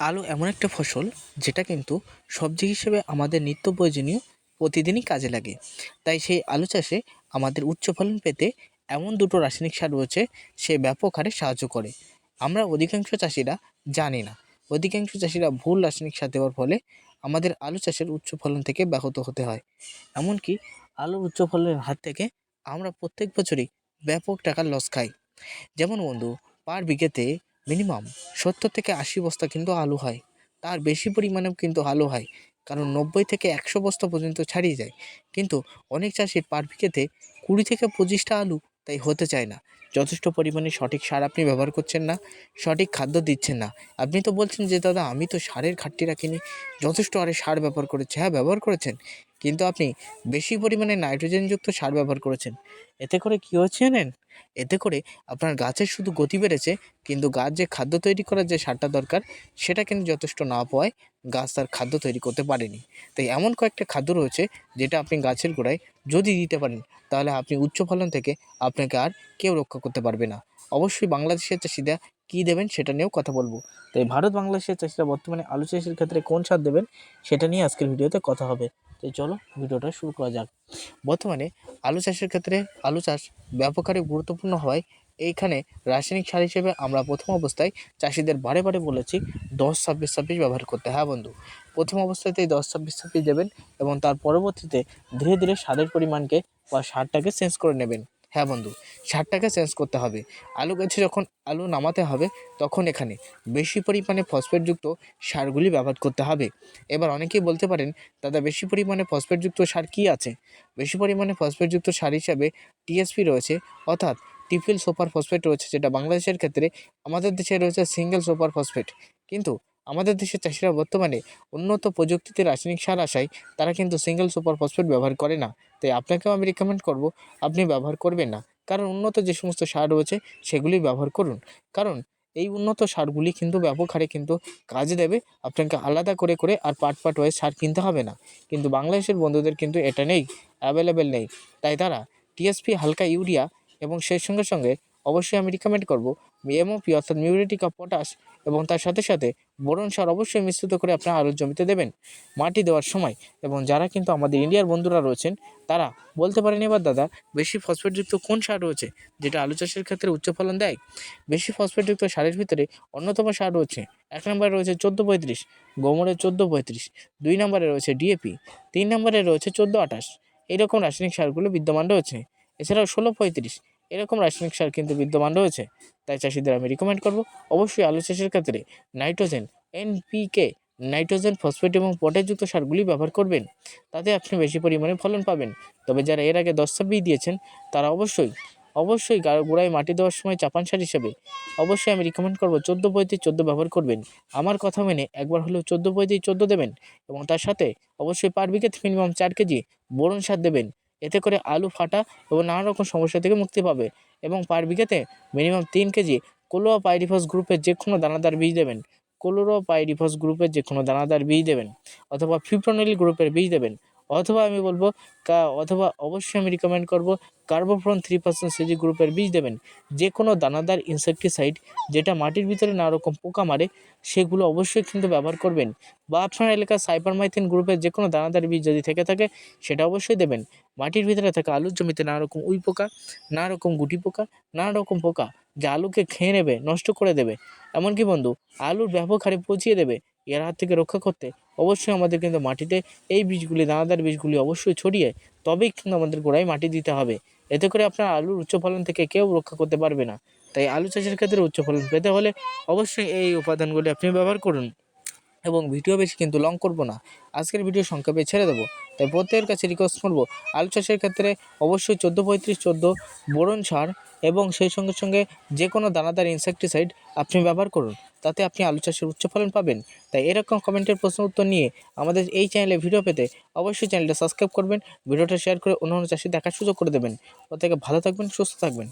আলু এমন একটা ফসল যেটা কিন্তু সবজি হিসেবে আমাদের নিত্য প্রয়োজনীয় প্রতিদিনই কাজে লাগে। তাই সেই আলু চাষে আমাদের উচ্চ ফলন পেতে এমন দুটো রাসায়নিক সার রয়েছে সে ব্যাপক হারে সাহায্য করে। আমরা অধিকাংশ চাষিরা জানি না। অধিকাংশ চাষিরা ভুল রাসায়নিক সার দেওয়ার ফলে আমাদের আলু চাষের উচ্চ ফলন থেকে ব্যাহত হতে হয়। এমনকি আলুর উচ্চ ফলনের হাত থেকে আমরা প্রত্যেক বছরই ব্যাপক টাকার লস খাই। যেমন বন্ধু, পার বিঘেতে মিনিমাম সত্তর থেকে আশি বস্তা কিন্তু আলু হয়। তার বেশি পরিমাণেও কিন্তু আলু হয়, কারণ নব্বই থেকে একশো বস্তা পর্যন্ত ছাড়িয়ে যায়। কিন্তু অনেক চাষির পার বিঘেতে কুড়ি থেকে পঁচিশটা আলু তাই হতে চায় না। যথেষ্ট পরিমাণে সঠিক সার আপনি ব্যবহার করছেন না, সঠিক খাদ্য দিচ্ছেন না। আপনি তো বলছেন যে, দাদা, আমি তো সারের ঘাটতি রাখিনি, যথেষ্ট হারে সার ব্যবহার করেছি। হ্যাঁ ব্যবহার করেছেন। কিন্তু আপনি বেশি পরিমাণে নাইট্রোজেনযুক্ত সার ব্যবহার করেছেন। এতে করে কী হচ্ছে জানেন? এতে করে আপনার গাছের শুধু গতি বেড়েছে, কিন্তু গাছ যে খাদ্য তৈরি করার যে সারটা দরকার, সেটা কিন্তু যথেষ্ট না পাওয়ায় গাছ তার খাদ্য তৈরি করতে পারেনি। তাই এমন কয়েকটা খাদ্য রয়েছে যেটা আপনি গাছের গোড়ায় যদি দিতে পারেন, তাহলে আপনি উচ্চ ফলন থেকে আপনাকে আর কেউ রক্ষা করতে পারবে না। অবশ্যই বাংলাদেশের চাষিরা কী দেবেন সেটা নিয়েও কথা বলব। তাই ভারত বাংলাদেশের চাষিরা বর্তমানে আলু চাষের ক্ষেত্রে কোন সার দেবেন, সেটা নিয়ে আজকের ভিডিওতে কথা হবে। তো চলো ভিডিওটা শুরু করা যাক। বর্তমানে আলু চাষের ক্ষেত্রে আলু চাষ ব্যাপক হারে গুরুত্বপূর্ণ হয়। এইখানে রাসায়নিক সার হিসেবে আমরা প্রথম অবস্থায় চাষিদের বারে বারে বলেছি দশ ছাব্বিশ ছাব্বিশ ব্যবহার করতে। হ্যাঁ বন্ধু, প্রথম অবস্থাতেই দশ ছাব্বিশ ছাব্বিশ দেবেন এবং তার পরবর্তীতে ধীরে ধীরে সারের পরিমাণকে বা সারটাকে চেঞ্জ করে নেবেন। হ্যাঁ বন্ধু সারটাকে চেঞ্জ করতে হবে। আলু গাছে যখন আলু নামাতে হবে, তখন এখানে বেশি পরিমাণে ফসফেটযুক্ত সারগুলি ব্যবহার করতে হবে। এবার অনেকেই বলতে পারেন, দাদা, বেশি পরিমাণে ফসফেটযুক্ত সার কী আছে? বেশি পরিমাণে ফসফেটযুক্ত সার হিসাবে টিএসপি রয়েছে, অর্থাৎ ট্রিপল সুপার ফসফেট রয়েছে, যেটা বাংলাদেশের ক্ষেত্রে আমাদের দেশে রয়েছে সিঙ্গেল সুপার ফসফেট কিন্তু আমাদের দেশের চাষিরা বর্তমানে উন্নত প্রযুক্তিতে রাসায়নিক সার আসায় তারা কিন্তু সিঙ্গেল সুপার ফসফেট ব্যবহার করে না। তাই আপনাকেও আমি রিকমেন্ড করব, আপনি ব্যবহার করবেন না। কারণ উন্নত যে সমস্ত সার রয়েছে, সেগুলি ব্যবহার করুন। কারণ এই উন্নত সারগুলি কিন্তু ব্যাপক হারে কিন্তু কাজে দেবে, আপনাকে আলাদা করে করে আর পাট পাট হয়ে সার কিনতে হবে না। কিন্তু বাংলাদেশের বন্ধুদের কিন্তু এটা নেই অ্যাভেলেবেল নেই। তাই তারা টিএসপি হালকা ইউরিয়া এবং সেই সঙ্গে সঙ্গে অবশ্যই আমি রিকমেন্ড করব এমওপি অর্থাৎ মিউরিটিক অফ পটাশ এবং তার সাথে সাথে বোরন সার অবশ্যই মিশ্রিত করে আপনার আলুর জমিতে দেবেন। মাটি দেওয়ার সময় এবং যারা কিন্তু আমাদের ইন্ডিয়ার বন্ধুরা রয়েছেন, তারা বলতে পারেন এবার দাদা, বেশি ফসফেটযুক্ত কোন সার রয়েছে যেটা আলু চাষের ক্ষেত্রে উচ্চ ফলন দেয়? বেশি ফসফেটযুক্ত সারের ভিতরে অন্যতম সার রয়েছে, এক নম্বরে রয়েছে চোদ্দ পঁয়ত্রিশ গোমরের চোদ্দ পঁয়ত্রিশ, দুই নম্বরে রয়েছে ডিএপি, তিন নম্বরে রয়েছে চোদ্দ আঠাশ এইরকম রাসায়নিক সারগুলো বিদ্যমান রয়েছে। এছাড়াও ষোলো পঁয়ত্রিশ এরকম রাসায়নিক সার কিন্তু বিদ্যমান রয়েছে। তাই চাষিদের আমি রিকমেন্ড করব, অবশ্যই আলু চাষের ক্ষেত্রে নাইট্রোজেন এনপিকে নাইট্রোজেন ফসফেট এবং পটাশযুক্ত সারগুলি ব্যবহার করবেন। তাতে আপনি বেশি পরিমাণে ফলন পাবেন। তবে যারা এর আগে দশ ছাব্বিশ দিয়েছেন, তারা অবশ্যই অবশ্যই গোড়ায় মাটি দেওয়ার সময় চাপান সার হিসেবে অবশ্যই আমি রিকমেন্ড করব চোদ্দ পঁয়ত্রিশ চোদ্দ ব্যবহার করবেন। আমার কথা মেনে একবার হলেও চোদ্দ পঁয়ত্রিশ চোদ্দ দেবেন এবং তার সাথে অবশ্যই পার বিঘেতে মিনিমাম চার কেজি বোরন সার দেবেন। এতে করে আলু ফাটা এবং নানা রকম সমস্যা থেকে মুক্তি পাবে এবং পার বিঘাতে মিনিমাম তিন কেজি কোলোয়া পাইরিফস গ্রুপের যে কোনো দানাদার বীজ দেবেন। কোলোরো পাইরিফস গ্রুপের যে কোনো দানাদার বীজ দেবেন অথবা ফিপ্রোনেল গ্রুপের বীজ দেবেন। অথবা আমি বলব, কা, অথবা অবশ্যই আমি রিকমেন্ড করব কার্বোফ্রন থ্রি পার্সেন্ট সিজি গ্রুপের বীজ দেবেন। যে কোনো দানাদার ইনসেকটিসাইড যেটা মাটির ভিতরে নানা রকম পোকা মারে, সেগুলো অবশ্যই কিন্তু ব্যবহার করবেন। বা আপনার এলাকার সাইপারমাইথিন গ্রুপের যে কোনো দানাদার বীজ যদি থেকে থাকে, সেটা অবশ্যই দেবেন। মাটির ভিতরে থাকা আলুর জমিতে নানা রকম উই পোকা নানা রকম গুটি পোকা নানা রকম পোকা, যা আলুকে খেয়ে নেবে, নষ্ট করে দেবে। এমনকি বন্ধু, আলুর ব্যাপক হারে পচিয়ে দেবে। এর হাত থেকে রক্ষা করতে অবশ্যই আমাদের কিন্তু মাটিতে এই বীজগুলি, দানাদার বীজগুলি অবশ্যই ছড়িয়ে তবেই কিন্তু আমাদের গোড়ায় মাটি দিতে হবে। এতে করে আপনার আলুর উচ্চ ফলন থেকে কেউ রক্ষা করতে পারবে না। তাই আলু চাষের ক্ষেত্রে উচ্চ ফলন পেতে হলে অবশ্যই এই উপাদানগুলি আপনি ব্যবহার করুন। এবং ভিডিও বেশি কিন্তু লং করব না। আজকের ভিডিও সংক্ষেপে ছেড়ে দেবো। তাই প্রত্যেকের কাছে রিকোয়েস্ট করব, আলু চাষের ক্ষেত্রে অবশ্যই চোদ্দ পঁয়ত্রিশ, চোদ্দ বোরন সার এবং সেই সঙ্গে সঙ্গে যে কোনো দানাদার ইনসেকটিসাইড আপনি ব্যবহার করুন, তাতে আপনি আলু চাষের উচ্চ ফলন পাবেন। তাই এরকম কমেন্টের প্রশ্ন উত্তর নিয়ে আমাদের এই চ্যানেলে ভিডিও পেতে অবশ্যই চ্যানেলটা সাবস্ক্রাইব করবেন ভিডিওটা শেয়ার করে অন্য অন্য চাষি দেখার সুযোগ করে দেবেন। প্রত্যেকে ভালো থাকবেন, সুস্থ থাকবেন।